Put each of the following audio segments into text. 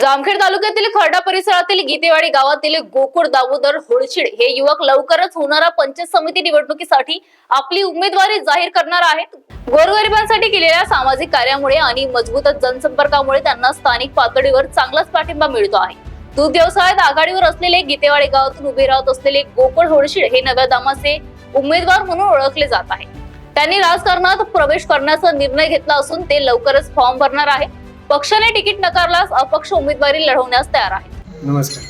जामखेड तालुक्यातील खर्डा परिसरातील गीतेवाडी गावातील गोकुळ दामोदर होळशिड हे युवक लवकरच होणाऱ्या पंचायत समिती निवडणुकीसाठी आपली उमेदवारी जाहीर करणार आहेत. गोरगरिबांसाठी केलेल्या सामाजिक कार्यामुळे आणि मजबूत जनसंपर्कामुळे त्यांना स्थानिक पातळीवर चांगलाच पाठिंबा मिळतो आहे. दूध व्यवसायात आघाडीवर असलेले गीतेवाडी गावातून उभे राहत असलेले गोकुळ होळशिड हे नव्या दामाचे उमेदवार म्हणून ओळखले जात आहे. त्यांनी राजकारणात प्रवेश करण्याचा निर्णय घेतला असून ते लवकरच फॉर्म भरणार आहेत. पक्षाने तिकीट नकारल्यास अपक्ष उमेदवारी लढवण्यास तयार आहे नमस्कार.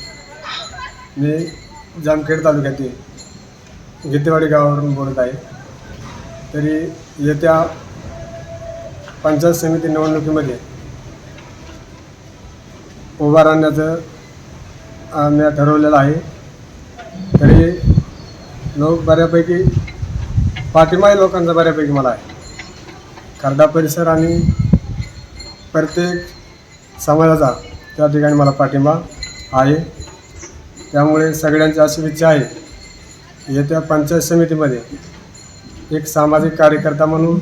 मी जामखेड तालुक्यातील गीतेवाडी गावावरून बोलत आहे. तरी येत्या पंचायत समिती निवडणुकीमध्ये उभा राहण्याचं मी ठरवलेलं आहे. तरी लोक बऱ्यापैकी पाठिंबाही लोकांचा बऱ्यापैकी मला आहे. खर्डा परिसर आणि प्रत्येक समाजाचा त्या ठिकाणी मला पाठिंबा आहे. त्यामुळे सगळ्यांची अशी इच्छा आहे येत्या पंचायत समितीमध्ये एक सामाजिक कार्यकर्ता म्हणून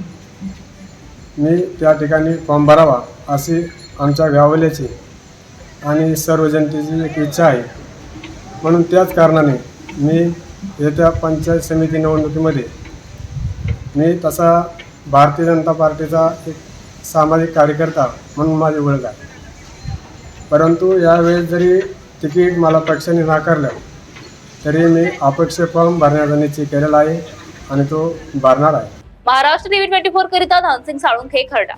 मी त्या ठिकाणी फॉर्म भरावा अशी आमच्या गावल्याची आणि सर्व जनतेची एक इच्छा आहे. म्हणून त्याच कारणाने मी येत्या पंचायत समिती निवडणुकीमध्ये मी तसा भारतीय जनता पार्टीचा एक सामाजिक कार्यकर्ता म्हणून माझी ओळख आहे. परंतु यावेळेस जरी तिकीट मला पक्षाने नाकारलं तरी मी अपक्ष फॉर्म भरण्याचा निश्चय केलेला आहे आणि तो भरणार आहे. महाराष्ट्र टीव्ही ट्वेंटी फोर करिता धनसिंग साळुंखे खरडा.